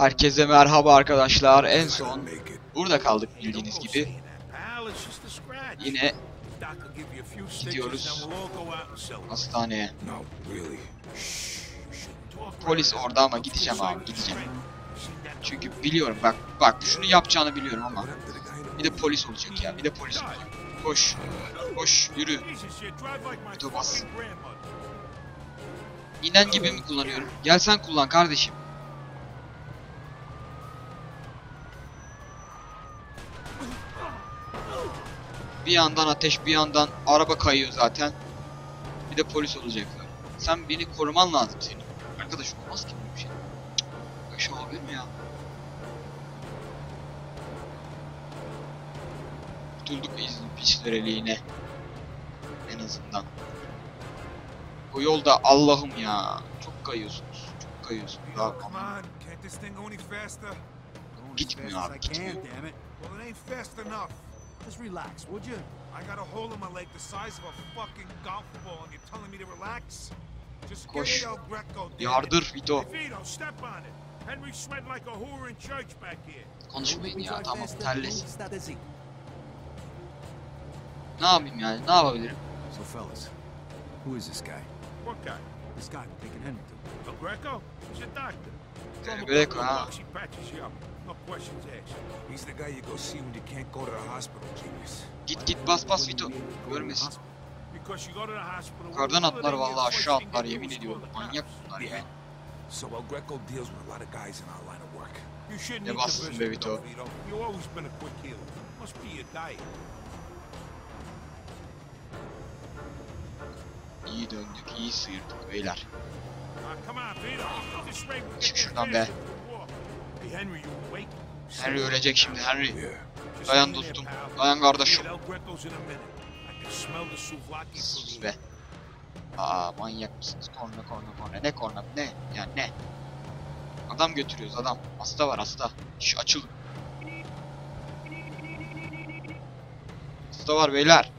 Herkese merhaba arkadaşlar. En son burada kaldık bildiğiniz gibi. Yine gidiyoruz hastaneye. Polis orada ama gideceğim abi gideceğim. Çünkü biliyorum bak bak şunu yapacağını biliyorum ama bir de polis olacak ya bir de polis olacak. Koş koş yürü. Vito bas. İnen gibi mi kullanıyorum? Gel sen kullan kardeşim. Bir yandan ateş bir yandan araba kayıyor zaten. Bir de polis olacaklar. Sen beni koruman lazım senin. Arkadaş olmaz ki böyle bir şey. Böyle şey olabilir mi ya? Kurtulduk biz pislereliğine. En azından. Bu yolda Allah'ım ya. Çok kayıyorsunuz. Çok kayıyorsunuz. Abi, faster? Gitmiyor abi, gitmiyor. Well, it ain't fast enough. Just relax, would you? I got a hole in my leg the size of a fucking golf ball, and you're telling me to relax? Just Koş. get it, El Greco. damn. Yardır Vito. Vito, step on it. Henry sweat like a whore in church back here. Konuşmayın ya tamam faster, terlesin. it's not. Ne yapayım yani ne yapabilirim? So fellas, who is this guy? What guy? This guy we're taking Henry to. El Greco? He's a doctor. Throw him a Greco, couple of huh? Ah. bucks, He patches you up. No questions asked. He's the guy you go see when you can't go to the hospital, genius. Git git bas bas Vito. Görmesin. Yukarıdan atlar vallahi aşağı atlar yemin ediyorum. Manyak bunlar ya. So El Greco deals with a lot of guys in our line of work. You shouldn't eat the visit, Vito. You've always been a quick healer. Must be your diet. İyi döndük iyi sıyırdık beyler. Çık şuradan be. Henry, you awake? Henry ölecek şimdi Henry. Dayan dostum. Dayan kardeşim. Sus be. Aa manyak mısınız? Korna korna korna. Ne korna ne? Yani ne? Adam götürüyoruz adam. Hasta var hasta. Şş açılın. Hasta var beyler.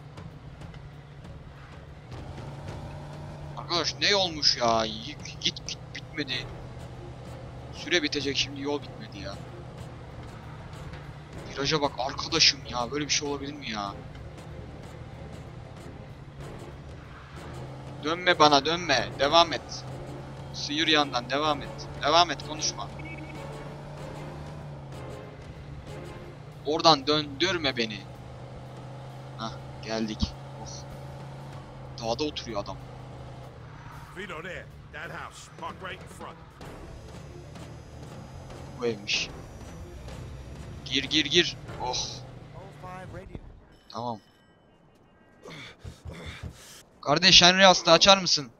Arkadaş ne olmuş ya? Git git bitmedi. Süre bitecek şimdi yol bitmedi ya. Viraja bak arkadaşım ya böyle bir şey olabilir mi ya? Dönme bana dönme. Devam et. Sıyır yandan devam et. Devam et konuşma. Oradan döndürme beni. Hah geldik. Oh. Dağda oturuyor adam. Vito, there. That house. Park right in front. Bu evmiş. Gir gir gir. Oh tamam. Kardeş Henry hasta açar mısın?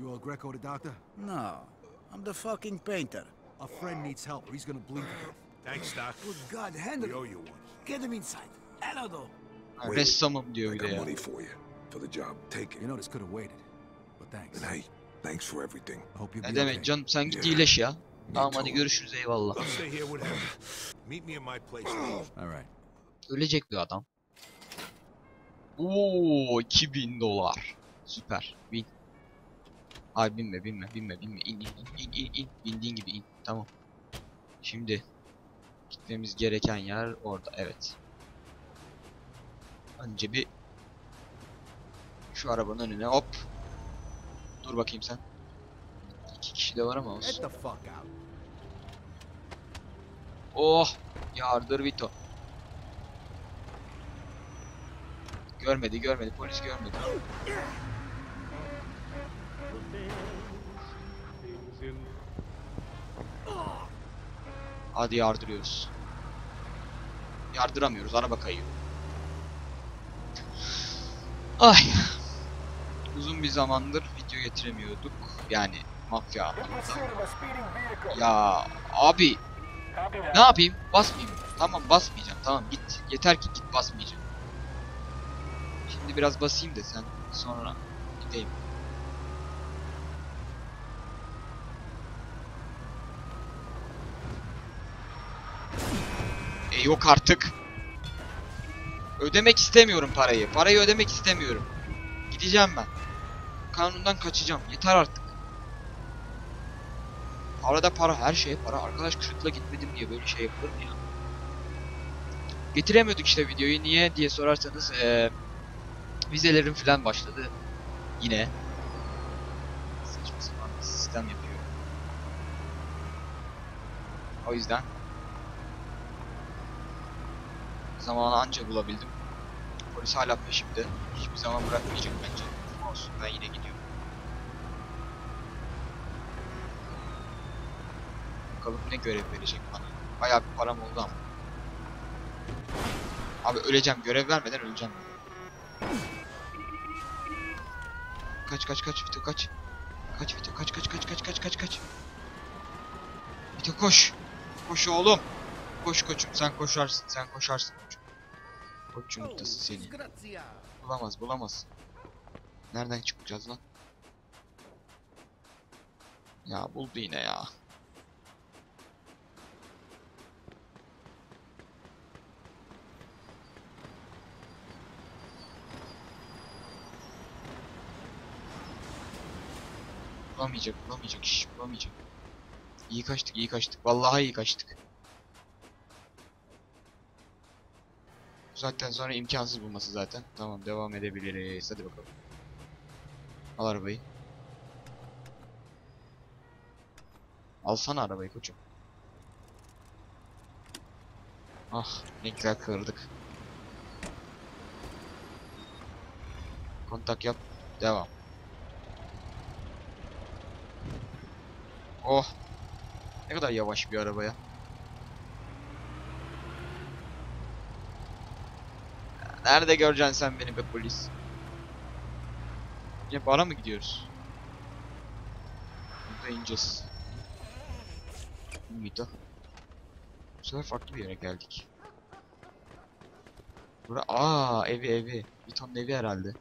You El Greco the doctor? No, I'm the fucking painter. A friend needs help. He's gonna bleed. Thanks, Doc. Good God, We Henry, owe you one. get him inside. Hello, Ha, Ressamım diyor bir de ya. money for you. For the job. Take it. You know this could have waited, but thanks. And hey, thanks for everything. Hope you'll Ne be demek okay. canım sen git iyileş ya. Tamam hadi görüşürüz eyvallah. Stay here with Henry. Meet me in my place. All right. Ölecek bir adam. Oo 2000 dolar. Süper. Bin. Ay binme binme binme binme. İn in in in in in. Bindiğin gibi in. Tamam. Şimdi gitmemiz gereken yer orada. Evet. Önce bir şu arabanın önüne hop. Dur bakayım sen. İki kişi de var ama olsun. Oh! Yardır Vito. Görmedi, görmedi. Polis görmedi. Hadi yardırıyoruz. Yardıramıyoruz. Araba kayıyor. Ay. Uzun bir zamandır getiremiyorduk. Yani mafya anlamında. Ya abi ne yapayım? Basmayayım. Tamam basmayacağım. Tamam git. Yeter ki git basmayacağım. Şimdi biraz basayım da sen sonra gideyim. E yok artık. Ödemek istemiyorum parayı. Parayı ödemek istemiyorum. Gideceğim ben. Kanundan kaçacağım. Yeter artık. Arada para, her şeye para. Arkadaş kırıkla gitmedim diye böyle şey yapılır mı ya? Getiremiyorduk işte videoyu. Niye diye sorarsanız eee vizelerim falan başladı. Yine. Saçma sapan sistem yapıyor. O yüzden zamanı anca bulabildim. Polis hala peşimde. Hiçbir zaman bırakmayacak bence. Olsun ben yine gidiyorum. Bakalım ne görev verecek bana. Bayağı bir param oldu ama. Abi öleceğim. Görev vermeden öleceğim. Kaç kaç kaç Vito kaç. Kaç Vito kaç kaç kaç kaç kaç kaç kaç. Vito koş. Koş oğlum. Koş koçum sen koşarsın sen koşarsın koçum. Koç yumurtası seni. Bulamaz bulamaz. Nereden çıkacağız lan? Ya buldu yine ya. Bulamayacak, bulamayacak, şş, bulamayacak. İyi kaçtık, iyi kaçtık. Vallahi iyi kaçtık. Saatten sonra imkansız bulması zaten. Tamam, devam edebiliriz. Hadi bakalım. Al arabayı. Alsana arabayı koçum. Ah, ne güzel kırdık. Kontak yap, devam. Oh. Ne kadar yavaş bir arabaya. Nerede göreceksin sen beni be polis? Yine bara mı gidiyoruz? Burada ineceğiz. Mıydı? Bu sefer farklı bir yere geldik. Bura aa evi evi. Viton'un evi herhalde.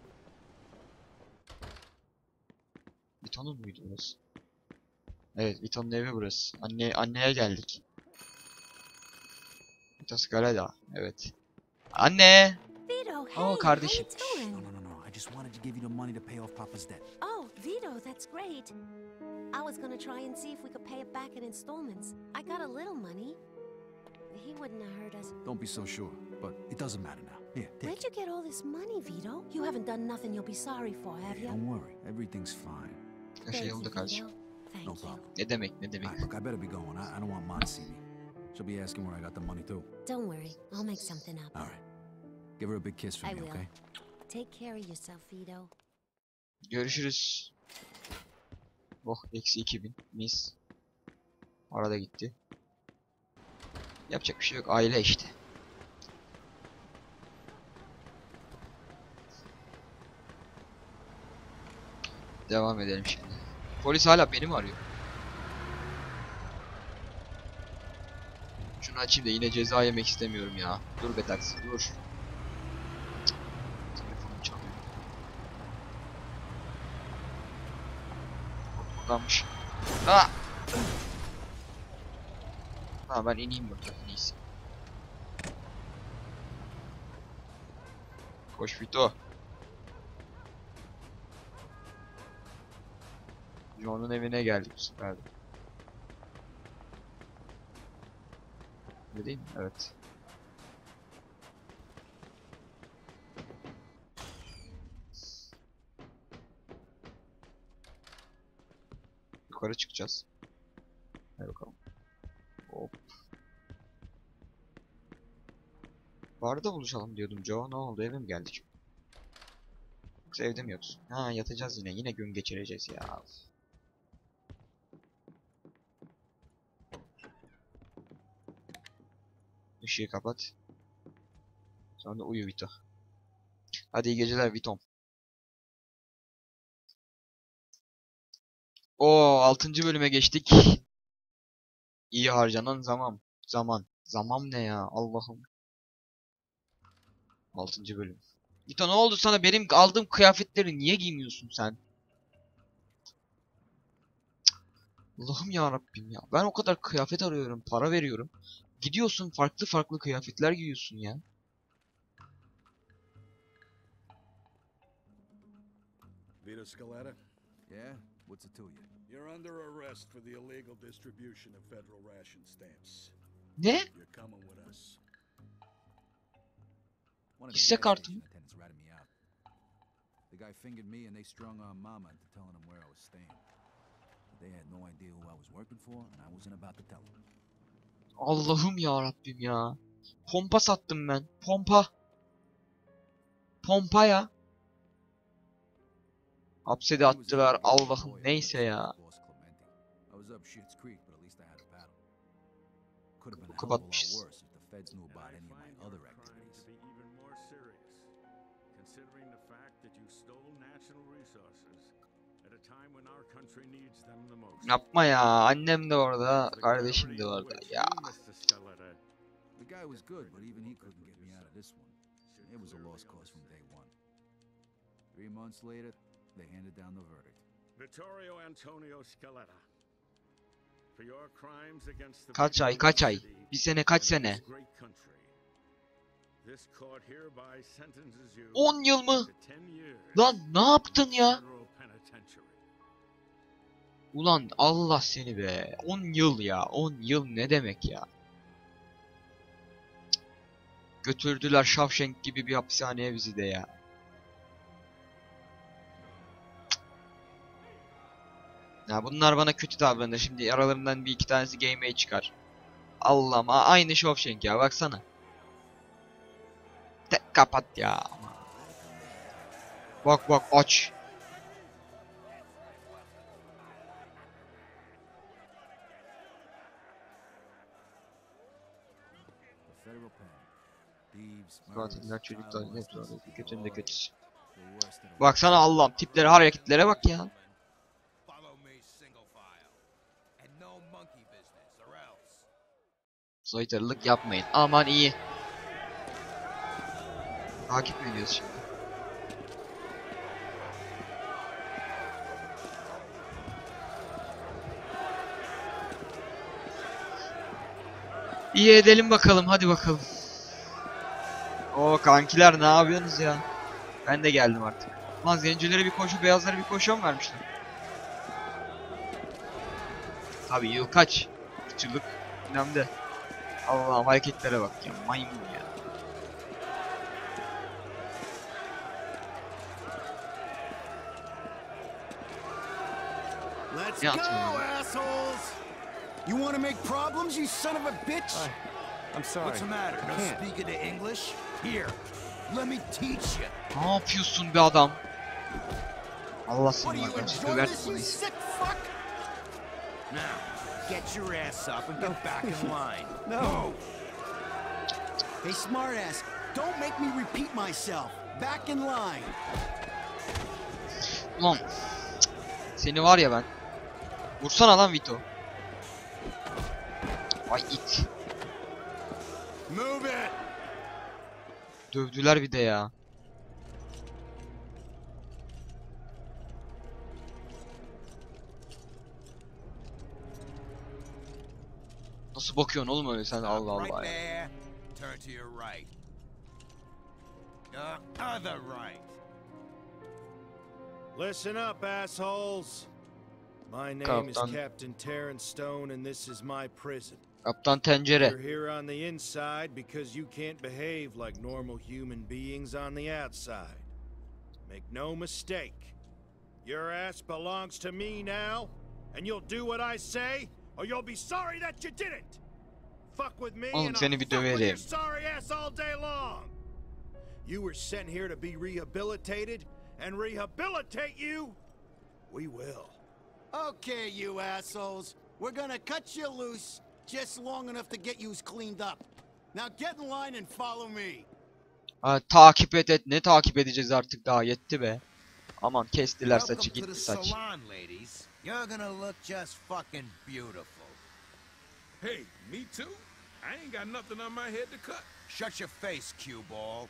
Viton'un muydu burası? Evet, Vito'nun evi burası. Anne anneye geldik. Vito Scalada. Evet. Anne! Oh, kardeşim. You just wanted to give you the money to pay off Papa's debt. Oh, Vito, that's great. I was gonna try and see if we could pay it back in installments. I got a little money. He wouldn't have hurt us. Don't be so sure, but it doesn't matter now. Here, take Where'd you get all this money, Vito? You haven't done nothing you'll be sorry for, have it. you? Don't worry, everything's fine. Her şey Thank yolunda you. Vito. Thank No you. problem. Ne demek ne demek. All right, look, I better be going. I, I don't want Mom to see me. She'll be asking where I got the money too. Don't worry, I'll make something up. All right. Give her a big kiss for I me, will. okay? Take care of yourself, Vito. Görüşürüz. Oh eksi 2000. Mis. Arada gitti. Yapacak bir şey yok. Aile işte. Devam edelim şimdi. Polis hala beni mi arıyor? Şunu açayım da yine ceza yemek istemiyorum ya. Dur be taksi dur. Buradanmış. Aa! Ha ben ineyim burada en iyisi. Koş Vito. John'un evine geldik bu sefer de. Öyle değil mi? Evet. Yukarı çıkacağız. Hadi bakalım. Hop. Barda buluşalım diyordum Joe. Ne oldu eve mi geldik? Yoksa evde mi yoksun? Ha yatacağız yine. Yine gün geçireceğiz ya. Işığı kapat. Sonra uyu Vito. Hadi iyi geceler Vitom. Oo 6. bölüme geçtik. İyi harcanan zaman. Zaman. Zaman ne ya? Allah'ım. 6. bölüm. Vito ne oldu sana? Benim aldığım kıyafetleri niye giymiyorsun sen? Allah'ım ya Rabbim ya. Ben o kadar kıyafet arıyorum, para veriyorum. Gidiyorsun farklı farklı kıyafetler giyiyorsun ya. Vito Scaletta? Yeah? What's it to you? You're under arrest for the illegal distribution of federal ration stamps. Ne? You're coming with us. Hisse kartı mı? The guy fingered me and they strung on Mama into telling him where I was staying. But they had no idea who I was working for and I wasn't about to tell them. Allah'ım ya Rabbim ya. Pompa sattım ben. Pompa. Pompa ya. Hapse de attılar. Allah'ım neyse ya. The most. Yapma ya. Annem de orada. Kardeşim de orada. Ya. The guy was good, but even he couldn't get me out of this one. It was a lost cause from day one. Three months later, they handed down the verdict. Vittorio Antonio Scaletta. For your crimes against the Kaç ay, kaç ay? Bir sene, kaç sene? this great country. This court hereby sentences you 10 yıl mı? to 10 years Lan ne yaptın ya? Ulan Allah seni be. 10 yıl ya. 10 yıl ne demek ya? Götürdüler Shawshank gibi bir hapishaneye bizi de ya. Ya bunlar bana kötü davranır. Şimdi aralarından bir iki tanesi game'e çıkar. Allah'ım aynı Shawshank ya baksana. Tek kapat ya. Bak bak aç. Katiller çocuklar hep kötünün de kötüsü. Baksana Allah'ım tiplere hareketlere bak ya. Follow me single file. And no monkey business, or else. Soytarılık yapmayın. Aman iyi. Takip mi ediyoruz şimdi? İyi edelim bakalım hadi bakalım. O kankiler ne yapıyorsunuz ya? Ben de geldim artık. Lan zencilere bir koşu beyazlara bir koşu mu vermişler? Tabii yıl kaç? Irkçılık önemli. Allah'ım hareketlere bak ya maymun ya. Let's go, assholes! You want to make problems, you son of a bitch? I'm sorry. What's the matter? No speaking to English? Here, let me teach you. Ne yapıyorsun be adam? Allah seni you var. Döverdim this, bunu? Now, get your ass up and get back in line. No. Hey, smartass, don't make me repeat myself. Back in line. Ulan. Seni var ya ben. Vursana lan Vito. Vay it. Move it. Dövdüler bir de ya. Bakıyorsun oğlum öyle sen Allah right Allah ya. there. Turn to your right. Other right. Listen up, assholes. My name is Captain Terrence Stone, and this is my prison. Kaptan tencere. You're here on the inside because you can't behave like normal human beings on the outside. Make no mistake. Your ass belongs to me now, and you'll do what I say, or you'll be sorry that you didn't. Fuck with me, Oğlum seni bir döverim. sorry ass all day long. You were sent here to be rehabilitated, and rehabilitate you, we will. Okay, you assholes. We're gonna cut you loose just long enough to get yous cleaned up. Now get in line and follow me. Ha, takip et et. Ne takip edeceğiz artık daha yetti be. Aman kestiler saçı gitti saç. You're gonna look just fucking beautiful. Hey, me too? I ain't got nothing on my head to cut. Shut your face, cue ball.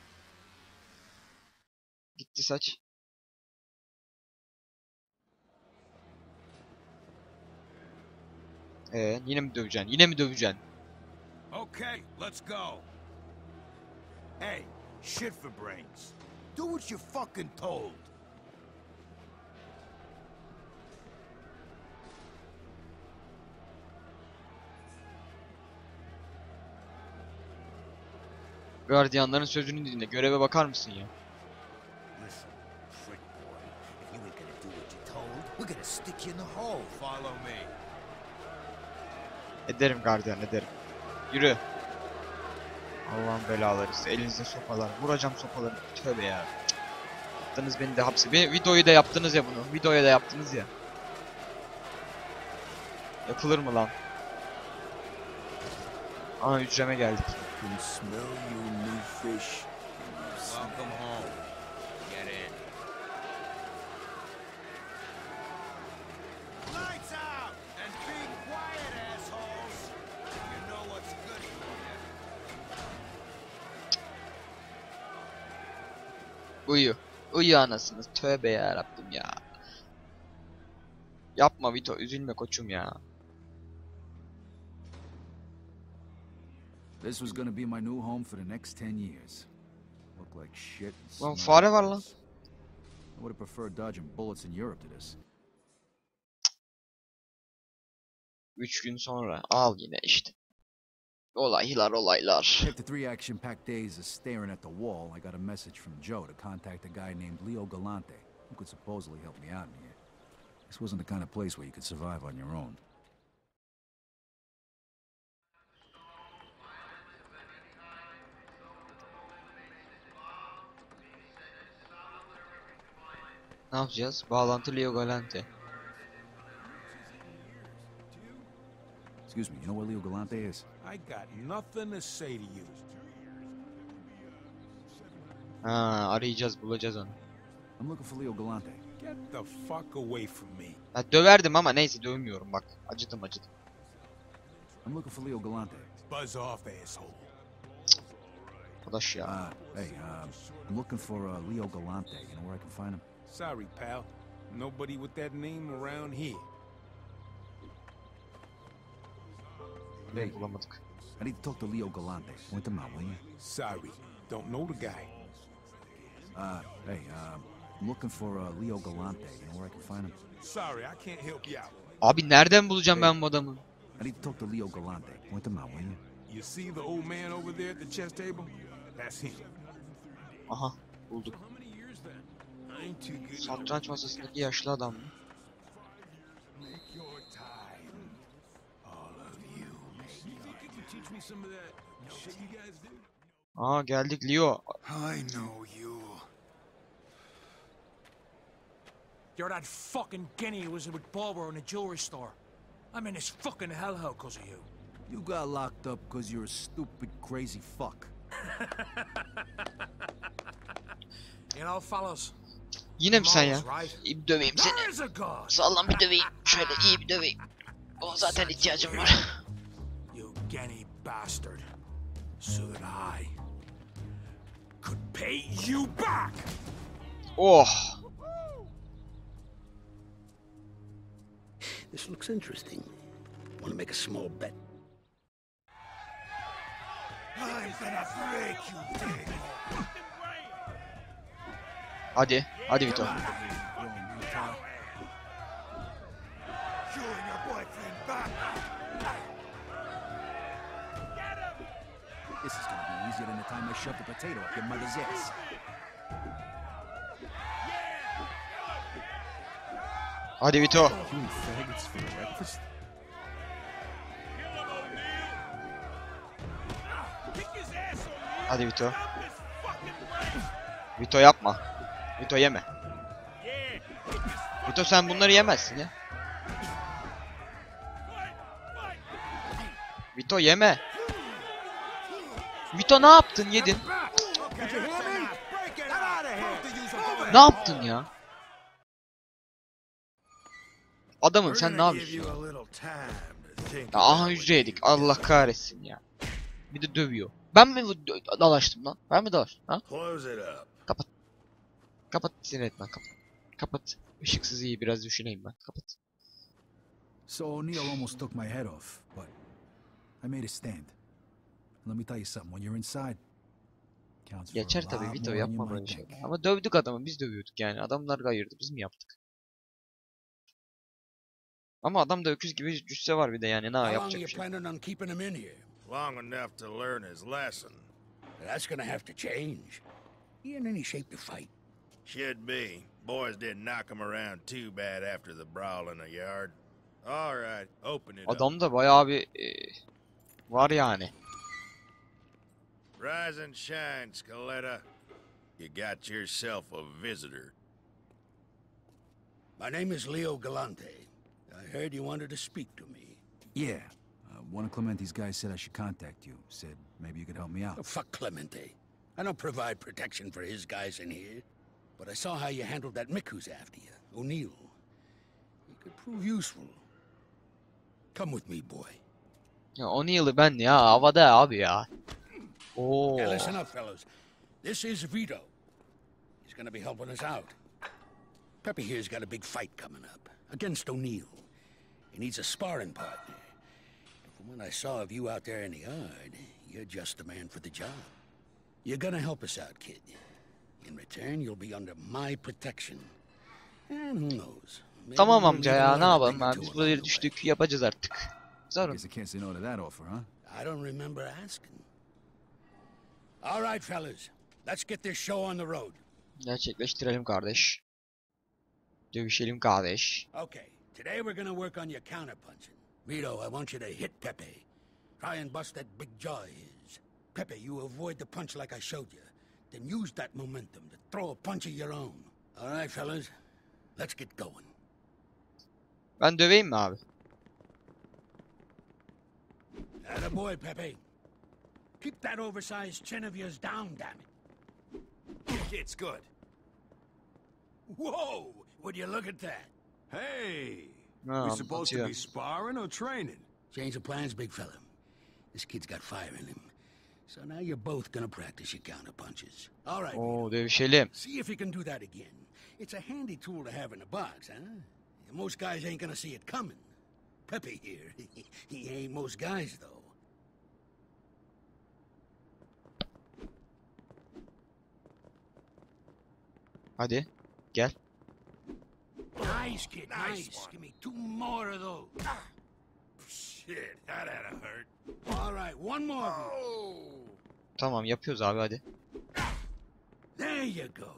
Gitti saç. Ee, yine mi döveceksin? Yine mi döveceksin? Okay, let's go. Hey, shit for brains. Do what you're fucking told. Gardiyanların sözünü dinle. Göreve bakar mısın ya? Ederim gardiyan ederim. Yürü. Allah'ın belaları size. Elinizde sopalar. Vuracağım sopaları. Tövbe ya. Cık. Attınız beni de hapse. Be videoyu da yaptınız ya bunu. Videoya da yaptınız ya. Yapılır mı lan? Aa hücreme geldik. Can smell your new fish. Welcome home. Get in. Lights out! And be quiet, assholes! You know what's good for you. Uyu. Uyu anasını. Tövbe ya Rabbim ya. Yapma Vito. Üzülme koçum ya. This was gonna be my new home for the next ten years. Look like shit. Lan fare var lan. I would have preferred dodging bullets in Europe to this. 3 gün sonra. Al yine işte. Olaylar olaylar. After three action-packed days of staring at the wall, I got a message from Joe to contact a guy named Leo Galante, who could supposedly help me out in here. This wasn't the kind of place where you could survive on your own. Ne yapacağız? Bağlantı Leo Galante. Excuse me, you know where Leo Galante is? I got nothing to say to you. Ha, arayacağız, bulacağız onu. I'm looking for Leo Galante. Get the fuck away from me. Ha, döverdim ama neyse dövmüyorum bak. Acıdım acıdım. I'm looking for Leo Galante. Buzz off, asshole. Arkadaş ya. Uh, hey, um, I'm looking for uh, Leo Galante. You know where I can find him? Sorry, pal. Nobody with that name around here. Hey. I need to talk to Leo Galante. Point him out, will you? Sorry. Don't know the guy. Uh, hey, um, I'm looking for uh, Leo Galante. You know where I can find him? Sorry, I can't help you out. Abi nereden bulacağım ben bu adamı? I need to talk to Leo Galante. Point him out, will you? You see the old man over there at the chess table? That's him. Aha bulduk. How many years then? I ain't too good. Satranç masasındaki yaşlı adam mı? Make your time. All of you. You think you can teach me some of that shit you guys do? Aa geldik Leo. I know you. You're that fucking guinea who was with Barbara in the jewelry store. I'm in this fucking hellhole because of you. You got locked up because you're a stupid, crazy fuck. You know, fellas, Yine mi sen ya? Tomorrow's right. İyi bir döveyim seni. there is a God. Sağlam bir döveyim. Şöyle iyi bir döveyim. O zaten ihtiyacım var. You guinea bastard. So that I could pay you back. Oh. This looks interesting. Want to make a small bet? I'm gonna break you, dick. Hadi. Hadi Vito. This is gonna be easier than the time I shoved a potato up your mother's ass. Hadi Vito. Hadi Vito. Vito yapma. Vito yeme. Vito sen bunları yemezsin ya. Vito yeme. Vito ne yaptın yedin? Ne yaptın ya? Adamım sen ne yapıyorsun? ya? aha hücre yedik. Allah kahretsin ya. Bir de dövüyor. Ben mi dalaştım lan? Ben mi dalaştım? Ha? Up. Kapat sinir etme kapat. Kapat. Işıksız iyi biraz düşüneyim ben. Kapat. So O'Neill almost took my head off, but I made a stand. Let me tell you something, when you're inside, counts for Geçer a tabii lot Vito more than you yapma might böyle think. şeyler. Ama dövdük adamı biz dövüyorduk yani. Adamlar kayırdı biz mi yaptık? Ama adamda öküz gibi cüsse var bir de yani ne yapacak bir şey. planning on keeping him in here? Long enough to learn his lesson. That's gonna have to change. He in any shape to fight? Should be. Boys didn't knock him around too bad after the brawl in the yard. All right, open it up. Adamda bayağı bir e, var yani. Rise and shine, Scaletta. You got yourself a visitor. My name is Leo Galante. I heard you wanted to speak to me. Yeah. Uh, one of Clemente's guys said I should contact you. Said maybe you could help me out. Oh, fuck Clemente. I don't provide protection for his guys in here. But I saw how you handled that Mick who's after you, O'Neill. He could prove useful. Come with me, boy. Ya onu yılı ben ya havada abi ya. Oo. Now listen up, fellas. This is Vito. He's gonna be helping us out. Pepe here's got a big fight coming up against O'Neill. He needs a sparring partner. From what I saw of you out there in the yard, you're just the man for the job. You're gonna help us out, kid. In return, you'll be under my protection. And who knows? maybe Tamam we'll amca meet ya one ne or yapalım thing or abi two biz along buraya the way. düştük yapacağız artık. I guess I can't say no to that offer, huh? I don't remember asking. All right, fellas. Let's get this show on the road. Gerçekleştirelim kardeş. Dövüşelim kardeş. Okay, today we're gonna work on your counterpunching. Vito, I want you to hit Pepe. Try and bust that big jaw of his. Pepe, you avoid the punch like I showed you. Then use that momentum to throw a punch of your own. All right, fellas. Let's get going. Ben döveyim mi abi? Boy, Pepe. Keep that oversized chin of yours down, damn it. It's good. Whoa! Would you look at that? Hey! Ha, we supposed to be sparring or training? Change of plans, big fella. This kid's got fire in him. So now you're both gonna practice your counterpunches. All right, Oo dövüşelim. See if you can do that again. It's a handy tool to have in a box, huh? Most guys ain't gonna see it coming. Pepe here, he ain't most guys, though. Hadi. Gel. Nice, kid, Nice nice. Give me two more of those. Ah. Shit, that had to hurt. All right, one more. Oh! Tamam yapıyoruz abi hadi. There you go.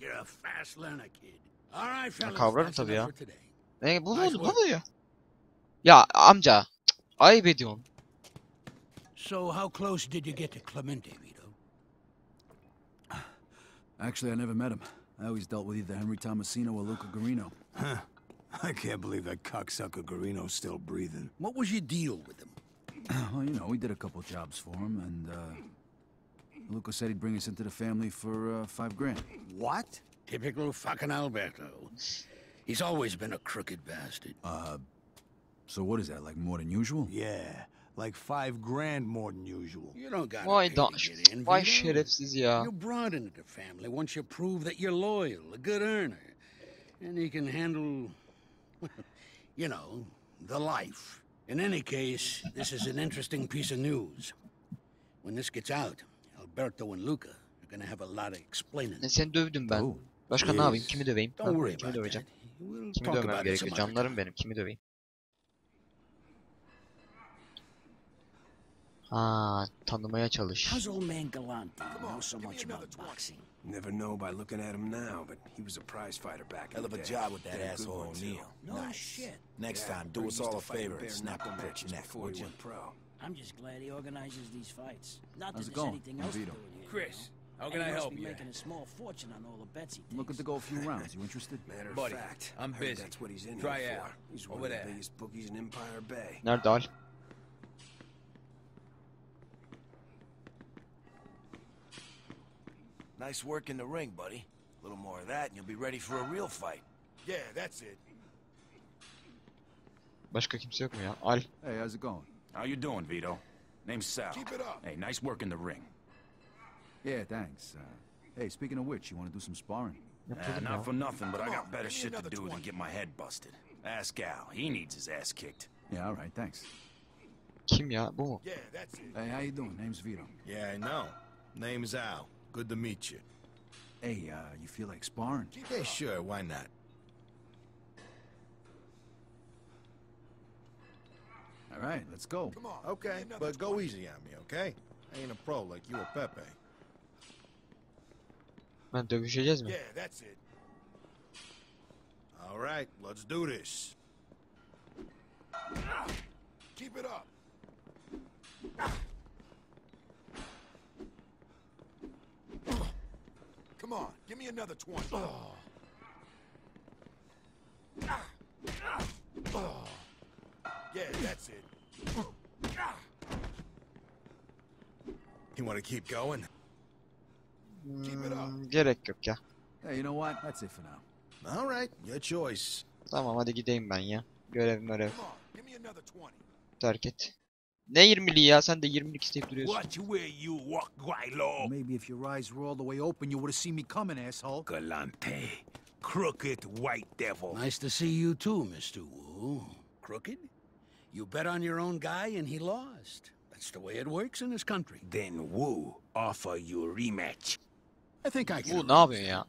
You're a fast learner, kid. All right, fellas, kavrarım that's tabii enough ya. for today. Ne bu Nice ne bu work. ne ya? Ya amca. cık, Ayıp ediyorsun. So, how close did you get to Clemente, Vito? Actually, I never met him. I always dealt with either Henry Tomasino or Luca Garino. Huh. I can't believe that cocksucker Garino's still breathing. What was your deal with him? well, you know, we did a couple jobs for him, and uh, Luca said he'd bring us into the family for uh, five grand. What? Typical fucking Alberto. He's always been a crooked bastard. Uh, so what is that, like more than usual? Yeah, like five grand more than usual. You don't got Vay to da get in, vay Vito. şerefsiz ya. You're brought into the family once you prove that you're loyal, a good earner, and you can handle, you know, the life. In any case, this is an interesting piece of news. When this gets out, Alberto and Luca are gonna have a lot of explaining. Ne seni dövdüm ben. Oh. Başka ne yapayım? Kimi döveyim? Don't Ha, worry Kimi about that. döveceğim? We'll Kimi dövmem gerekiyor? Canlarım benim. Kimi döveyim? Ha, tanımaya çalış. How's old man Galante uh, know so much about boxing? Never know by looking at him now, but he was a prize fighter back Hell in of the a job with that Did a good asshole O'Neill. too. No Nice. shit. Next Yeah, time, do us all a favor and snap the knuckle bitch neck, before would you? pro. I'm just glad he organizes these fights. Not How's that it there's anything I'm else to do Vito. in here. Chris, you know? how can he I help you? making a small fortune on all the bets he takes. I'm looking to go a few rounds. You interested? Matter of Buddy, fact, I'm busy. That's what he's in Try here out. for. He's Over one of the there. biggest bookies in Empire Bay. Nerede Nice work in the ring, buddy. A little more of that and you'll be ready for a real fight. Yeah, that's it. Başka kimse yok mu ya? Al. Hey, how's it going? How you doing, Vito? Name's Sal. Keep it up. Hey, nice work in the ring. Yeah, thanks. Uh, hey, speaking of which, you want to do some sparring? Uh, not for nothing, but I got better shit to another do than get my head busted. Ask Al. He needs his ass kicked. Yeah, all right, thanks. Kim ya? Bu mu? Yeah, that's it. Hey, how you doing? Name's Vito. Yeah, I know. Name's Al. Good to meet you. Hey, uh, you feel like sparring? Yeah, sure, why not? All right, let's go. Come on. Okay, but go easy on me, okay? I ain't a pro like you or Pepe. Ha dövüşeceğiz mi? Yeah, that's it. All right, let's do this. Keep it up. Come on, give me another 20. Yeah, that's it. You want to keep going? Keep it up. Hmm, gerek yok ya. Hey, you know what? That's it for now. All right, your choice. Tamam hadi gideyim ben ya. Görev görev. Come on, give me another 20. Terk et. Ne 20'li ya? Sen de 20'lik isteyip duruyorsun. Watch where you walk, Guaylo. Maybe if your eyes were all the way open, you would have seen me coming, asshole. Galante. Crooked white devil. Nice to see you too, Mr. Wu. Crooked? You bet on your own guy and he lost. That's the way it works in this country. Then Wu offer you a rematch. I think I can. Bu ne yapıyor ya?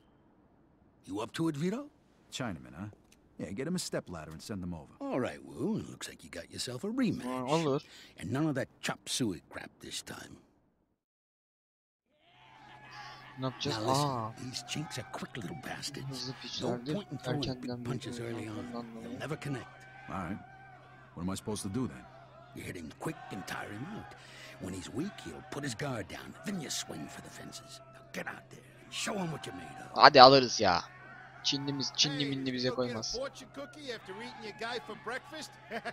You up to it, Vito? Chinaman, huh? Yeah, get him a stepladder and send them over. All right, Wu. Looks like you got yourself a rematch. Ha, Olur. And none of that chop suey crap this time. Ne yapacağız? Now listen, Aa. these chinks are quick little bastards. Hızlı No piçlerdir. point in throwing big punches early on. They'll never connect. All right. What am I supposed to do then? You hit him quick and tire him out. When he's weak, he'll put his guard down. Then you swing for the fences. Now get out there and show him what you're made of. Hadi alırız ya. Çinlimiz, Çinli minli bize koymaz.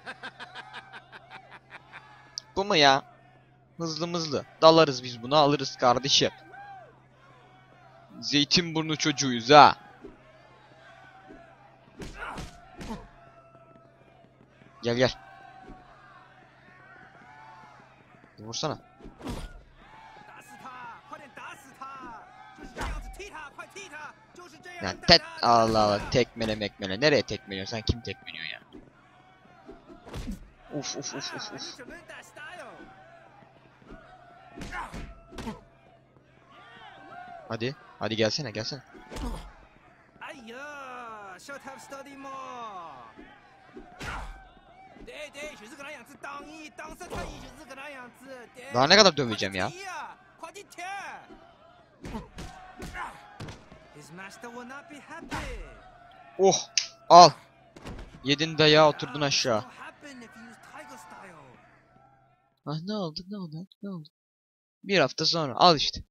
Bu mu ya? Hızlı mızlı. Dalarız biz bunu alırız kardeşim. Zeytinburnu çocuğuyuz ha. Gel gel. Vursana. Lan tet Allah Allah tekmele mekmele nereye tekmeliyor sen kim tekmeliyor ya? Uf uf uf uf uf. Hadi hadi gelsene gelsene. Daha ne kadar döveceğim ya? Oh al. Yedin dayağı oturdun aşağı. Ah ne oldu ne oldu ne oldu? Bir hafta sonra al işte.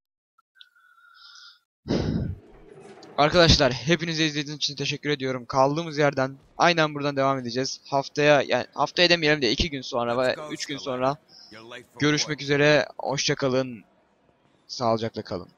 Arkadaşlar hepinize izlediğiniz için teşekkür ediyorum. Kaldığımız yerden aynen buradan devam edeceğiz. Haftaya yani haftaya demeyelim de iki gün sonra ve üç gün sonra görüşmek üzere. Hoşça kalın. Sağlıcakla kalın.